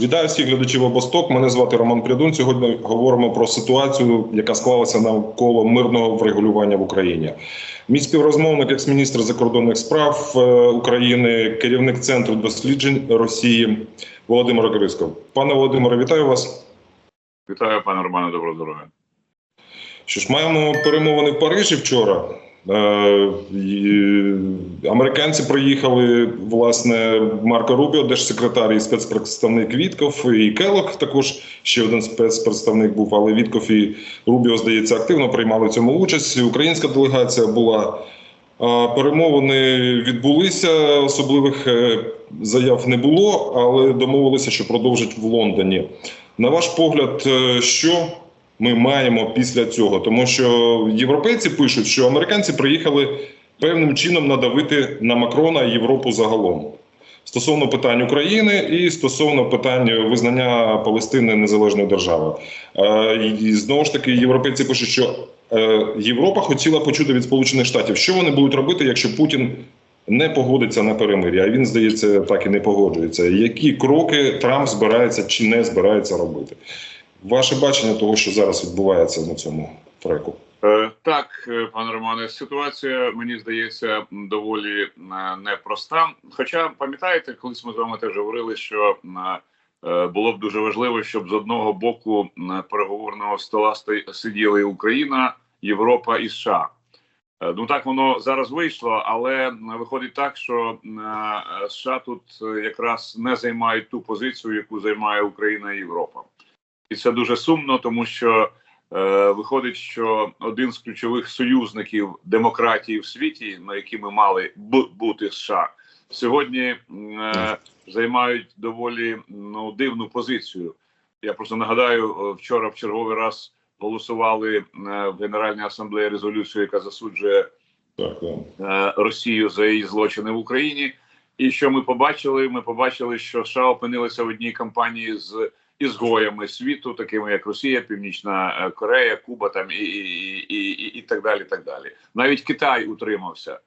Вітаю всіх глядачів обосток. Мене звати Роман Прядун. Сьогодні говоримо про ситуацію, яка склалася навколо мирного врегулювання в Україні. Мій співрозмовник, екс-міністр закордонних справ е, України, керівник центру досліджень Росії Володимир Грисков. Пане Володимире, вітаю вас. Вітаю, пане Романе, доброго здоров'я. Що ж, маємо перемовини в Парижі вчора. Е, Американці приїхали, власне, Марко Рубіо, держсекретар і спецпредставник Вітков, і Келок також ще один спецпредставник був, але Вітков і Рубіо, здається, активно приймали в цьому участь. Українська делегація була. Перемовини відбулися, особливих е, заяв не було, але домовилися, що продовжать в Лондоні. На ваш погляд, е, що ми маємо після цього? Тому що європейці пишуть, що американці приїхали певним чином надавити на Макрона Європу загалом. Стосовно питань України і стосовно питань визнання Палестини незалежною державою. Е, І знову ж таки, європейці пишуть, що е, Європа хотіла почути від Сполучених Штатів, що вони будуть робити, якщо Путін не погодиться на перемир'я. А він, здається, так і не погоджується. Які кроки Трамп збирається чи не збирається робити? Ваше бачення того, що зараз відбувається на цьому треку? Е, так, е, пане Романе, ситуація мені здається доволі е, непроста. Хоча пам'ятаєте, колись ми з вами теж говорили, що було б дуже важливо, щоб з одного боку переговорного стола сиділи Україна, Європа і США. Ну так воно зараз вийшло, але виходить так, що США тут якраз не займають ту позицію, яку займає Україна і Європа. І це дуже сумно, тому що е, виходить, що один з ключових союзників демократії в світі, на які ми мали б бути США, сьогодні е, займають доволі ну, дивну позицію. Я просто нагадаю, е, вчора в черговий раз голосували е, в Генеральній асамблеї резолюцію, яка засуджує е, Росію за її злочини в Україні. І що ми побачили? Ми побачили, що США опинилися в одній кампанії з ізгоями світу, такими як Росія, Північна е, Корея, Куба, там і, і, і, і, і так далі. Так далі. Навіть Китай утримався.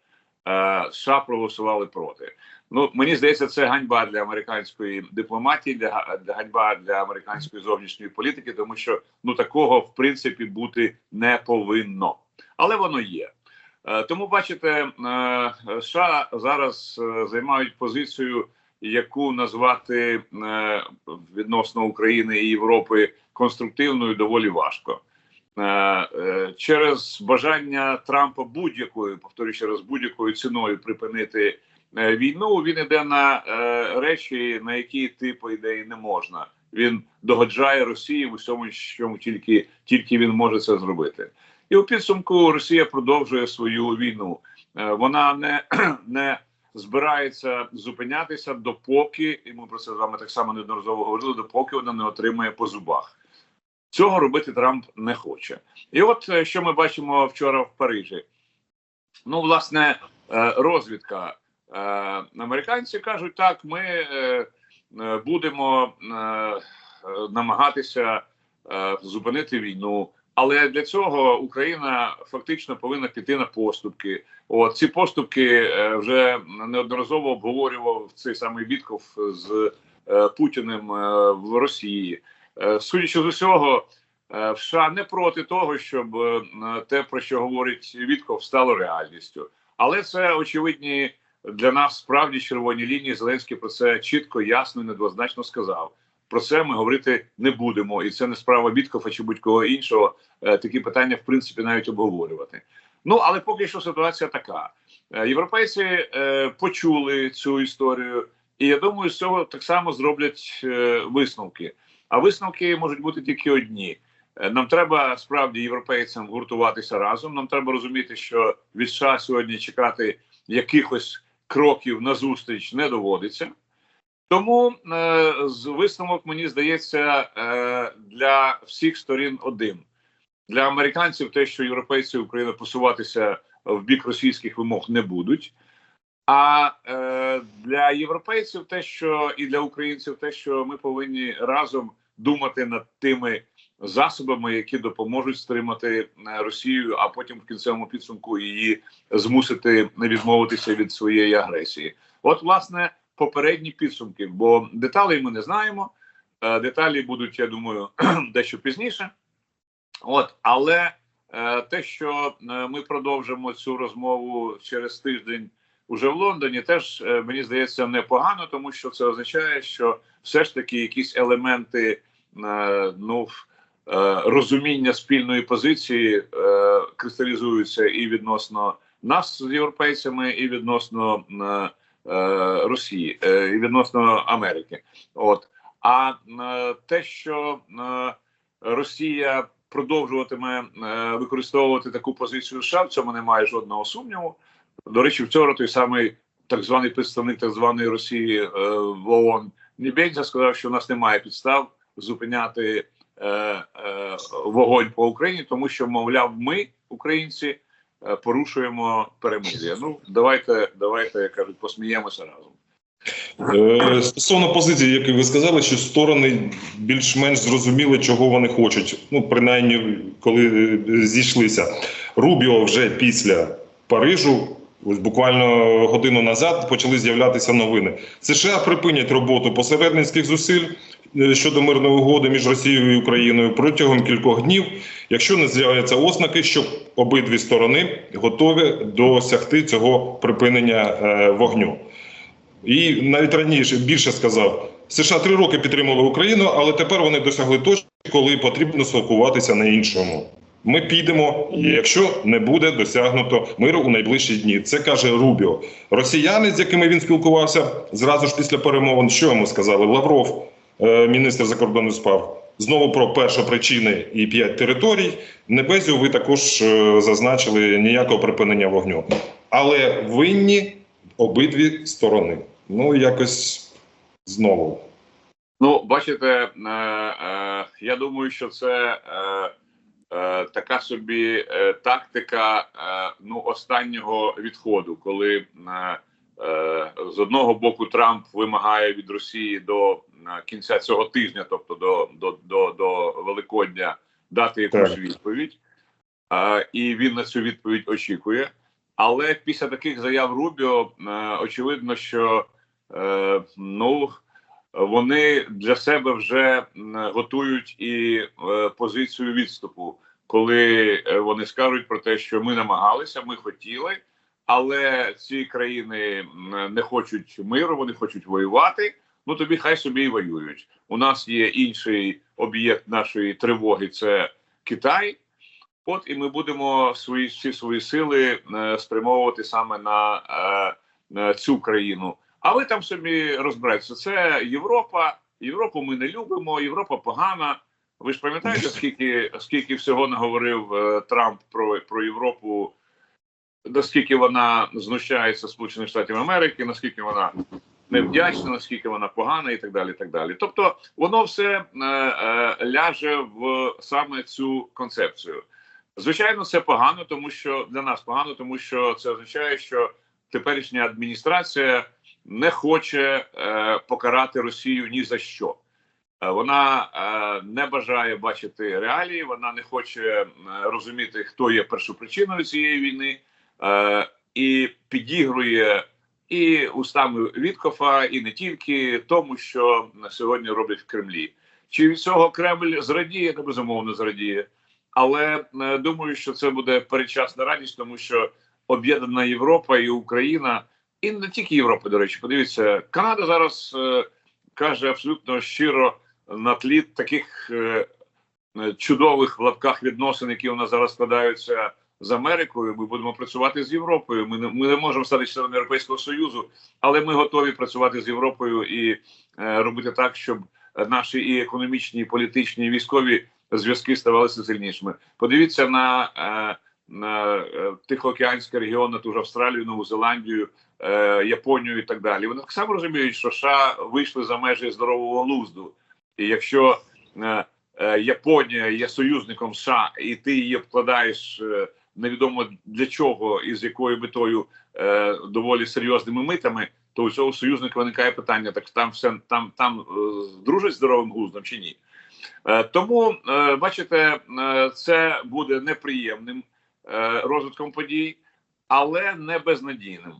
Е, США проголосували проти. Ну мені здається, це ганьба для американської дипломатії, для, для ганьба для американської зовнішньої політики, тому що ну такого в принципі бути не повинно, але воно є. Е, Тому бачите, США зараз займають позицію, яку назвати е, відносно України і Європи конструктивною доволі важко. Е, е, Через бажання Трампа будь-якою, повторюю ще раз, будь-якою ціною припинити війну. Він іде на речі, на які ти по ідеї не можна. Він догоджає Росії в усьому, чому тільки, тільки він може це зробити. І у підсумку Росія продовжує свою війну. Вона не, не збирається зупинятися допоки, і ми про це з вами так само неодноразово говорили, допоки вона не отримає по зубах. Цього робити Трамп не хоче. І от е, що ми бачимо вчора в Парижі. Ну, власне, е, розвідка. Е, Американці кажуть, так, ми будемо намагатися зупинити війну. Але для цього Україна фактично повинна піти на поступки. От ці поступки е, вже неодноразово обговорював цей самий Вітков з е, Путіним е, в Росії. Судячи з усього, в США не проти того, щоб те, про що говорить Вітков, стало реальністю. Але це очевидні для нас справді червоні лінії. Зеленський про це чітко, ясно і недвозначно сказав. Про це ми говорити не будемо, і це не справа Віткова чи будь-кого іншого. Е, Такі питання, в принципі, навіть обговорювати. Ну але поки що ситуація така: Е, європейці е, почули цю історію, і я думаю, з цього так само зроблять е, висновки. А висновки можуть бути тільки одні. Е, Нам треба справді європейцям гуртуватися разом. Нам треба розуміти, що від США сьогодні чекати якихось кроків назустріч не доводиться. Тому е, з висновок мені здається е, для всіх сторін один для американців, те, що європейці і Україна посуватися в бік російських вимог не будуть. А е, для європейців те, що і для українців, те, що ми повинні разом думати над тими засобами, які допоможуть стримати е, Росію, а потім в кінцевому підсумку її змусити не відмовитися від своєї агресії. От, власне, попередні підсумки, бо деталей ми не знаємо. Е, деталі будуть, я думаю, дещо пізніше. От, але е, те, що е, ми продовжимо цю розмову через тиждень уже в Лондоні, теж мені здається непогано, тому що це означає, що все ж таки якісь елементи ну, розуміння спільної позиції кристалізуються і відносно нас з європейцями, і відносно Росії, е, і відносно Америки. От а е, те, що е, Росія продовжуватиме е, використовувати таку позицію США, в цьому немає жодного сумніву. До речі, вчора той самий так званий представник так званої Росії е, в ООН Нібензя сказав, що у нас немає підстав зупиняти е, е, вогонь по Україні, тому що, мовляв, ми, українці, е, порушуємо перемир'я. Ну давайте, давайте як кажуть, посміємося разом. Е, Стосовно позиції, які ви сказали, що сторони більш-менш зрозуміли, чого вони хочуть. Ну, принаймні, коли е, зійшлися. Рубіо вже після Парижу, ось буквально годину назад, почали з'являтися новини. США припинять роботу посередницьких зусиль е, щодо мирної угоди між Росією і Україною протягом кількох днів, якщо не з'являться ознаки, що обидві сторони готові досягти цього припинення е, вогню. І навіть раніше більше сказав, США три роки підтримували Україну, але тепер вони досягли точки, коли потрібно спілкуватися на іншому. Ми підемо, якщо не буде досягнуто миру у найближчі дні. Це каже Рубіо. Росіяни, з якими він спілкувався, зразу ж після перемовин, що йому сказали? Лавров, міністр закордонних справ, знову про першопричини і п'ять територій. Небезю ви також е, зазначили ніякого припинення вогню. Але винні обидві сторони. Ну, якось знову. Ну, бачите, е, е, я думаю, що це е, е, така собі е, тактика е, ну, останнього відходу, коли е, е, з одного боку Трамп вимагає від Росії до е, кінця цього тижня, тобто до, до, до, до Великодня, дати якусь відповідь, е, і він на цю відповідь очікує. Але після таких заяв Рубіо е, очевидно, що е, ну вони для себе вже готують і е, позицію відступу, коли е, вони скажуть про те, що ми намагалися, ми хотіли, але ці країни не хочуть миру, вони хочуть воювати. Ну тобі хай собі і воюють. У нас є інший об'єкт нашої тривоги це Китай. От і ми будемо свої всі свої сили е, спрямовувати саме на, е, на цю країну. А ви там собі розбирайтеся. Це Європа. Європу ми не любимо. Європа погана. Ви ж пам'ятаєте, скільки скільки всього наговорив е, Трамп про, про Європу? Наскільки вона знущається Сполучених Штатів Америки, наскільки вона невдячна, наскільки вона погана, і так далі. і так далі. Тобто, воно все е, е, ляже в саме цю концепцію. Звичайно, це погано, тому що для нас погано, тому що це означає, що теперішня адміністрація не хоче е, покарати Росію ні за що. Е, Вона е, не бажає бачити реалії, вона не хоче е, розуміти, хто є першопричиною цієї війни, е, і підігрує і устами Віткофа, і не тільки тому, що сьогодні роблять в Кремлі. Чи від цього Кремль зрадіє? Та безумовно зрадіє. Але е, думаю, що це буде передчасна радість, тому що об'єднана Європа і Україна, і не тільки Європа, до речі, подивіться, Канада зараз е, каже абсолютно щиро на тлі таких е, е, чудових в лапках відносин, які у нас зараз складаються з Америкою. Ми будемо працювати з Європою. Ми не ми не можемо стати членом Європейського союзу, але ми готові працювати з Європою і е, робити так, щоб наші і економічні, і політичні, і військові зв'язки ставалися сильнішими. Подивіться на, е, на е, Тихоокеанський регіон, на ту ж Австралію, Нову Зеландію, е, Японію і так далі. Вони так само розуміють, що США вийшли за межі здорового глузду. І якщо е, е, Японія є союзником США, і ти її обкладаєш е, невідомо для чого і з якою метою е, доволі серйозними митами, то у цього союзника виникає питання: так там все там там е, дружать здоровим глуздом чи ні? Е, Тому е, бачите, е, це буде неприємним е, розвитком подій, але не безнадійним.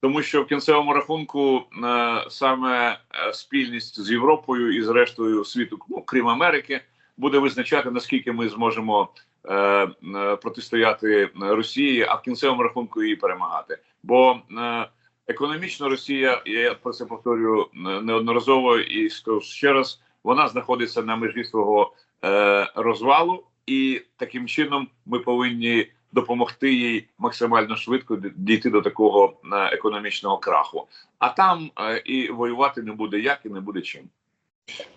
тому що в кінцевому рахунку е, саме е, спільність з Європою і з рештою світу, ну крім Америки, буде визначати наскільки ми зможемо протистояти Росії, а в кінцевому рахунку її перемагати. Бо е, економічно Росія, я про це повторюю е, неодноразово і скажу ще раз, вона знаходиться на межі свого е, розвалу, і таким чином ми повинні допомогти їй максимально швидко дійти до такого е, економічного краху. А там е, і воювати не буде як і не буде чим.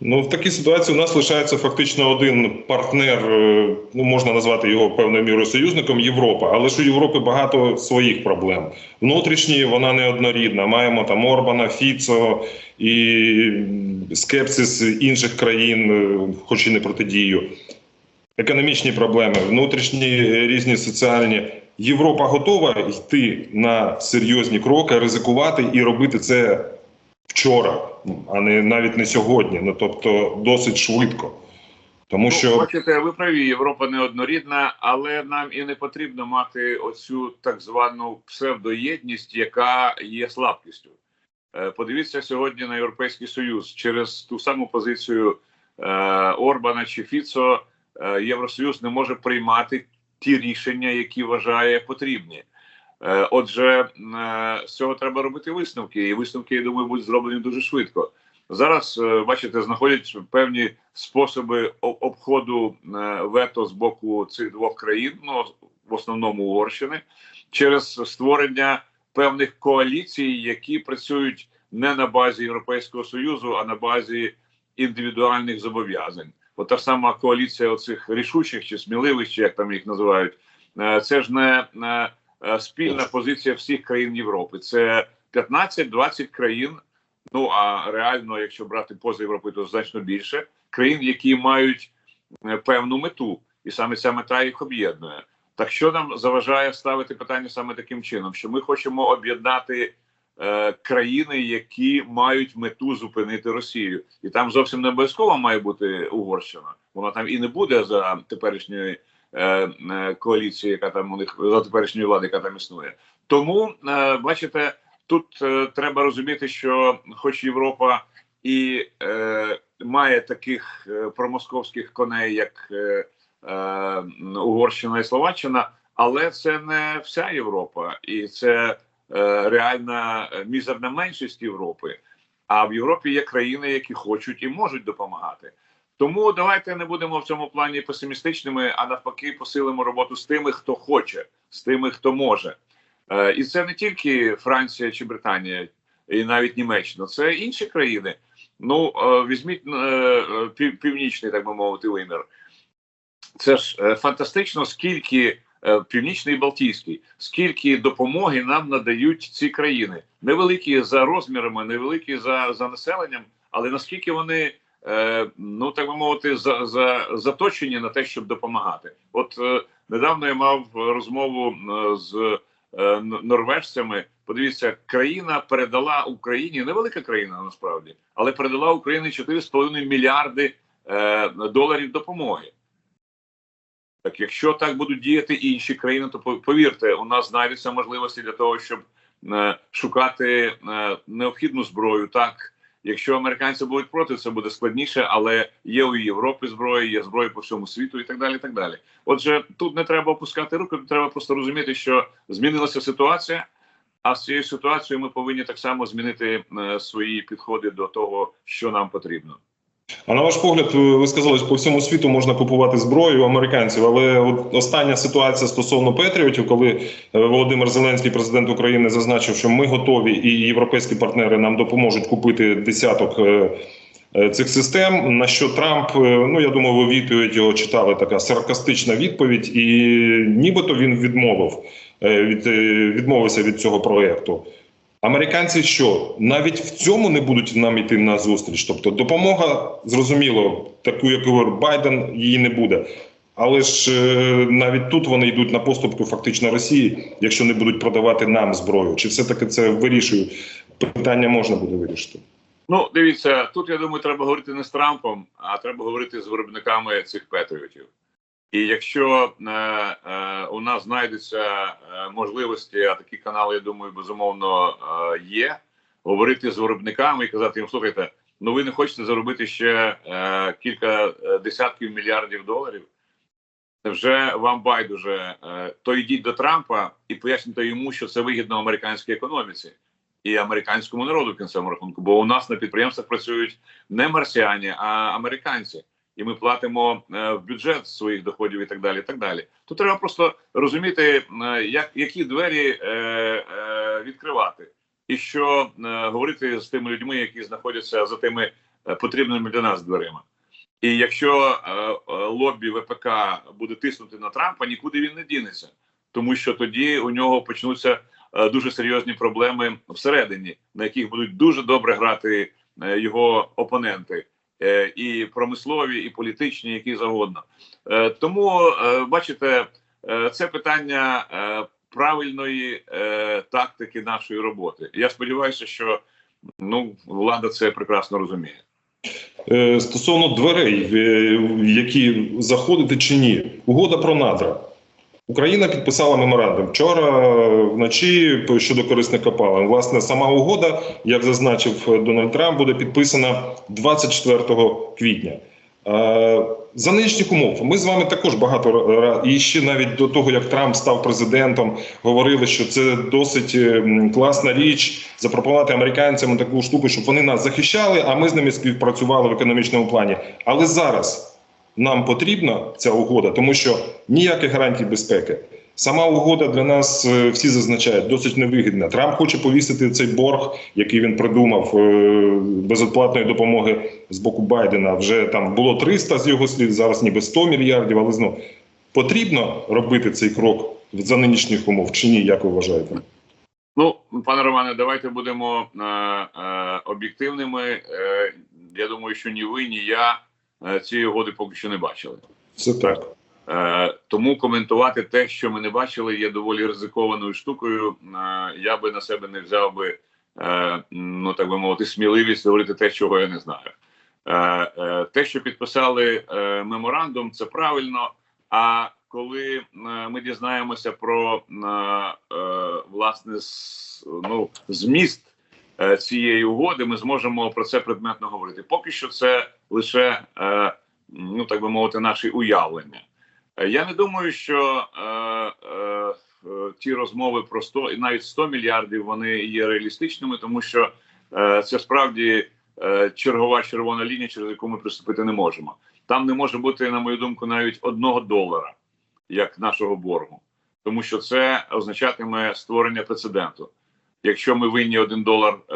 Ну, в такій ситуації у нас лишається фактично один партнер, е, ну можна назвати його певною мірою союзником Європа. Але ж у Європи багато своїх проблем. Внутрішні вона неоднорідна. Маємо там Орбана, Фіцо і скепсис інших країн, е, хоч і не протидію. Економічні проблеми, внутрішні різні соціальні. Європа готова йти на серйозні кроки, ризикувати і робити це вчора, а не навіть не сьогодні. Ну тобто досить швидко. Тому Ну, що бачите, ви праві, Європа неоднорідна, але нам і не потрібно мати оцю так звану псевдоєдність, яка є слабкістю. Е, Подивіться сьогодні на Європейський Союз через ту саму позицію е, Орбана чи Фіцо. е, Євросоюз не може приймати ті рішення, які вважає потрібні. Е, Отже, е, з цього треба робити висновки, і висновки, я думаю, будуть зроблені дуже швидко. Зараз е, бачите, знаходять певні способи обходу вето з боку цих двох країн, ну в основному Угорщини, через створення певних коаліцій, які працюють не на базі Європейського союзу, а на базі індивідуальних зобов'язань. От та сама коаліція оцих рішучих чи сміливих, чи як там їх називають, це ж не спільна позиція всіх країн Європи. Це 15-20 країн. Ну а реально, якщо брати поза Європою, то значно більше країн, які мають е, певну мету, і саме ця мета їх об'єднує. Так що нам заважає ставити питання саме таким чином, що ми хочемо об'єднати е, країни, які мають мету зупинити Росію, і там зовсім не обов'язково має бути Угорщина. Вона там і не буде за теперішньої е, е, яка там у них за теперішньої влади, яка там існує. Тому е, бачите, тут треба розуміти, що, хоч Європа і має таких промосковських коней, як Угорщина і Словаччина, але це не вся Європа, і це реальна мізерна меншість Європи. А в Європі є країни, які хочуть і можуть допомагати. Тому давайте не будемо в цьому плані песимістичними, а навпаки, посилимо роботу з тими, хто хоче, з тими, хто може. Е, і це не тільки Франція чи Британія, і навіть Німеччина, це інші країни. Ну е, візьміть е, пів, північний, так би мовити, вимір. Це ж е, фантастично, скільки е, північний і Балтійський, скільки допомоги нам надають ці країни. Невеликі за розмірами, невеликі за, за населенням, але наскільки вони. Е, Ну, так би мовити, за, за заточені на те, щоб допомагати. От е, недавно я мав розмову е, з норвежцями. Подивіться, країна передала Україні невелика країна насправді, але передала Україні 4,5 мільярди доларів допомоги. Так, якщо так будуть діяти інші країни, то повірте, у нас знайдуться можливості для того, щоб шукати необхідну зброю. Так, якщо американці будуть проти, це буде складніше, але є у Європі зброя, є зброя по всьому світу і так далі. і так далі. Отже, тут не треба опускати руки, треба просто розуміти, що змінилася ситуація. А з цією ситуацією ми повинні так само змінити е, свої підходи до того, що нам потрібно. А на ваш погляд, ви сказали, що по всьому світу можна купувати зброю американців, але от остання ситуація стосовно Петріотів, коли е, Володимир Зеленський, президент України, зазначив, що ми готові і європейські партнери нам допоможуть купити десяток е, е, цих систем. На що Трамп, ну я думаю, ви відповідь його читали така саркастична відповідь, і нібито він відмовив від відмовився від цього проекту. Американці що навіть в цьому не будуть нам йти на зустріч? Тобто допомога, зрозуміло, таку, як говорить Байден, її не буде. Але ж е, навіть тут вони йдуть на поступку фактично Росії, якщо не будуть продавати нам зброю. Чи все-таки це вирішує? Питання можна буде вирішити. Ну, дивіться, тут я думаю, треба говорити не з Трампом, а треба говорити з виробниками цих патріотів. І якщо е, е, у нас знайдуться е, можливості, а такі канали, я думаю, безумовно е, є, говорити з виробниками і казати їм, слухайте, ну ви не хочете заробити ще е, кілька е, десятків мільярдів доларів. Вже вам байдуже, е, то йдіть до Трампа і пояснюйте йому, що це вигідно американській економіці і американському народу в кінцевому рахунку. Бо у нас на підприємствах працюють не марсіані, а американці, і ми платимо е, в бюджет своїх доходів і так далі. І так далі. Тут треба просто розуміти, е, як які двері е, відкривати, і що говорити з тими людьми, які знаходяться за тими потрібними для нас дверима. І якщо лобі ВПК буде тиснути на Трампа, нікуди він не дінеться, тому що тоді у нього почнуться дуже серйозні проблеми всередині, на яких будуть дуже добре грати його опоненти, і промислові, і політичні, які завгодно. Е, тому е, бачите, е, це питання е, правильної е, тактики нашої роботи. Я сподіваюся, що ну влада це прекрасно розуміє. Е, Стосовно дверей, е, які заходити чи ні, угода про надра. Україна підписала меморандум вчора вночі щодо корисних копалин. Власне, сама угода, як зазначив Дональд Трамп, буде підписана 24 квітня. Е, За нинішніх умов ми з вами також багато і ще навіть до того, як Трамп став президентом, говорили, що це досить е, класна річ запропонувати американцям таку штуку, щоб вони нас захищали, а ми з ними співпрацювали в економічному плані. Але зараз нам потрібна ця угода, тому що ніяких гарантій безпеки. Сама угода для нас е, всі зазначають досить невигідна. Трамп хоче повісити цей борг, який він придумав е, безоплатної допомоги з боку Байдена. Вже там було 300 з його слів, зараз ніби 100 мільярдів. Але знову потрібно робити цей крок за нинішніх умов чи ні? Як ви вважаєте? Ну, пане Романе, давайте будемо е, е, об'єктивними. Е, я думаю, що ні ви, ні я цієї угоди поки що не бачили. Це так. Е, тому коментувати те, що ми не бачили, є доволі ризикованою штукою. Е, я би на себе не взяв би, е, ну так би мовити, сміливість говорити те, чого я не знаю. Е, е, те, що підписали е, меморандум, це правильно. А коли е, ми дізнаємося про е, е, власне ну, зміст е, цієї угоди, ми зможемо про це предметно говорити. Поки що це лише, е, ну так би мовити, наші уявлення. Е, Я не думаю, що е, е, е, ті розмови про 100 і навіть 100 мільярдів вони є реалістичними, тому що е, це справді е, чергова червона лінія, через яку ми приступити не можемо. Там не може бути, на мою думку, навіть одного долара, як нашого боргу, тому що це означатиме створення прецеденту. Якщо ми винні один долар е,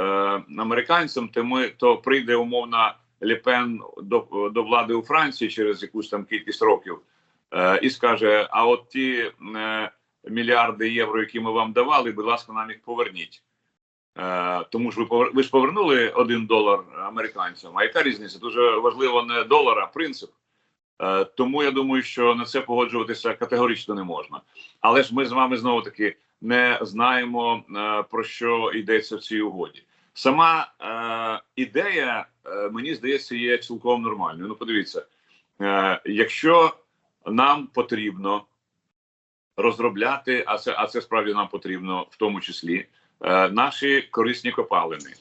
американцям, то ми то прийде умовна Ліпен до, до влади у Франції через якусь там кількість років е, і скаже: а от ті е, мільярди євро, які ми вам давали, будь ласка, нам їх поверніть. Е, тому ж ви ви ж повернули один долар американцям. А яка різниця? Дуже важливо не долар, а принцип. Е, тому я думаю, що на це погоджуватися категорично не можна. Але ж ми з вами знову таки не знаємо е, про що йдеться в цій угоді. Сама е, ідея, е, мені здається, є цілком нормальною. Ну, подивіться, е, якщо нам потрібно розробляти, а це, а це справді нам потрібно, в тому числі, е, наші корисні копалини,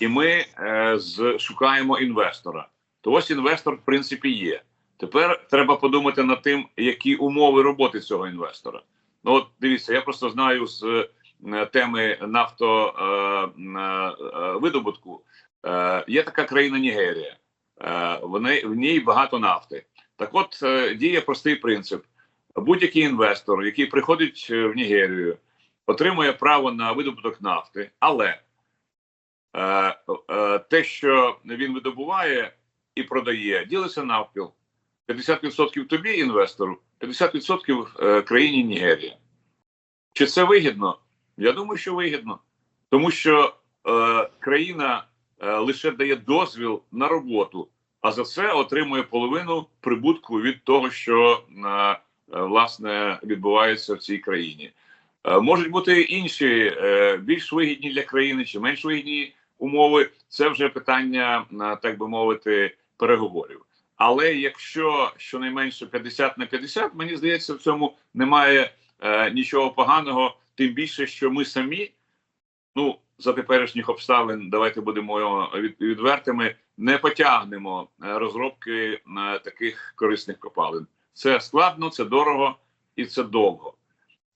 і ми е, з, шукаємо інвестора. То ось інвестор, в принципі, є. Тепер треба подумати над тим, які умови роботи цього інвестора. Ну, от дивіться, я просто знаю з е, теми нафтовидобутку. Е, є така країна Нігерія. Е, в ній багато нафти. Так от е, діє простий принцип: будь-який інвестор, який приходить е, в Нігерію, отримує право на видобуток нафти, але е, е, те, що він видобуває і продає, ділиться навпіл. 50% тобі, інвестору, 50% е, країні Нігерія. Чи це вигідно? Я думаю, що вигідно, тому що е, країна е, лише дає дозвіл на роботу, а за це отримує половину прибутку від того, що е, власне відбувається в цій країні. Е, можуть бути інші е, більш вигідні для країни чи менш вигідні умови. Це вже питання, е, так би мовити, переговорів. Але якщо щонайменше 50 на 50, мені здається, в цьому немає е, нічого поганого, тим більше, що ми самі, ну за теперішніх обставин, давайте будемо від, відвертими, не потягнемо е, розробки е, таких корисних копалин. Це складно, це дорого і це довго.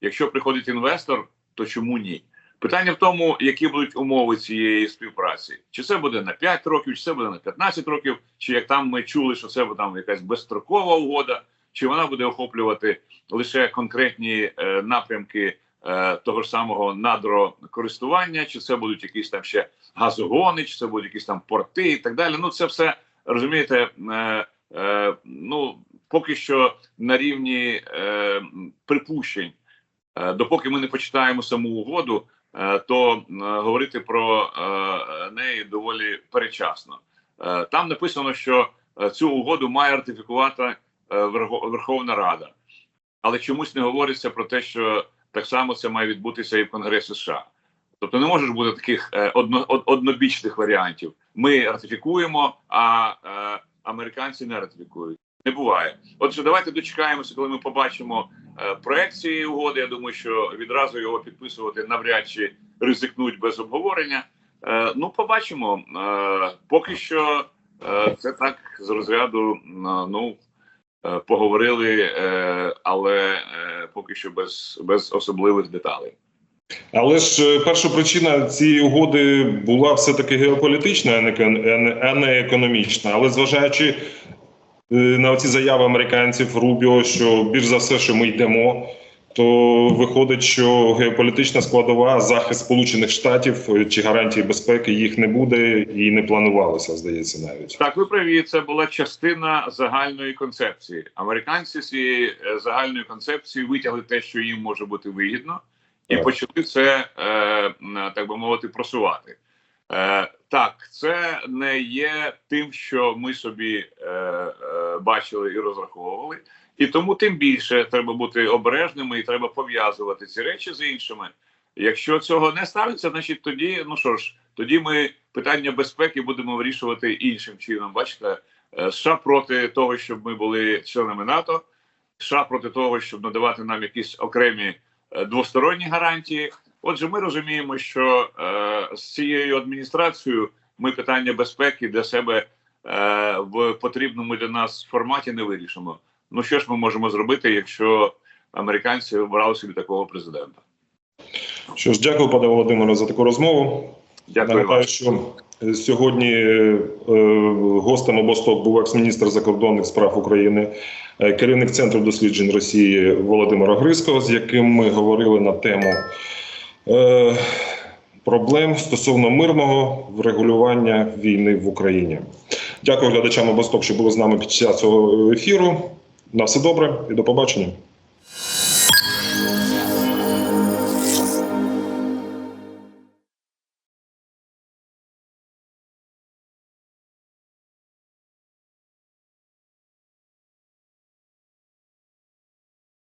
Якщо приходить інвестор, то чому ні? Питання в тому, які будуть умови цієї співпраці. Чи це буде на 5 років, чи це буде на 15 років, чи як там ми чули, що це там якась безстрокова угода, чи вона буде охоплювати лише конкретні е, напрямки е, того ж самого надрокористування, чи це будуть якісь там ще газогони, чи це будуть якісь там порти і так далі. Ну це все розумієте. Е, е, ну поки що на рівні е, припущень. Е, Допоки ми не почитаємо саму угоду, то е, говорити про е, неї доволі перечасно. Е, Там написано, що е, цю угоду має ратифікувати е, Верховна Рада, але чомусь не говориться про те, що так само це має відбутися і в Конгресі США. Тобто не може бути таких е, одно, однобічних варіантів. Ми ратифікуємо, а е, американці не ратифікують. Не буває. Отже, давайте дочекаємося, коли ми побачимо е, проект цієї угоди. Я думаю, що відразу його підписувати навряд чи ризикнуть без обговорення. Е, ну, побачимо. Е, поки що це так з розряду. Ну поговорили, але поки що без, без особливих деталей. Але ж перша причина цієї угоди була все-таки геополітична, а не економічна. Але зважаючи на ці заяви американців Рубіо, що більш за все, що ми йдемо, то виходить, що геополітична складова захист Сполучених Штатів е, чи гарантії безпеки їх не буде і не планувалося, здається, навіть. Так, ви праві, це була частина загальної концепції. Американці з цієї е, загальної концепції витягли те, що їм може бути вигідно, і Так. почали це е, так би мовити просувати. Е, так, це не є тим, що ми собі е, е, бачили і розраховували, і тому тим більше треба бути обережними і треба пов'язувати ці речі з іншими. Якщо цього не ставиться, значить тоді, ну що ж, тоді ми питання безпеки будемо вирішувати іншим чином. Бачите, е, США проти того, щоб ми були членами НАТО, США проти того, щоб надавати нам якісь окремі е, двосторонні гарантії. Отже, ми розуміємо, що е, з цією адміністрацією ми питання безпеки для себе е, в потрібному для нас форматі не вирішимо. Ну що ж ми можемо зробити, якщо американці обрали собі такого президента? Що ж, дякую, пане Володимире, за таку розмову. Дякую Нагадаю, що е, сьогодні е, гостем обосток був екс-міністр закордонних справ України, е, керівник центру досліджень Росії Володимир Огризко, з яким ми говорили на тему проблем стосовно мирного врегулювання війни в Україні. Дякую глядачам обосток, що були з нами під час цього ефіру. На все добре і до побачення.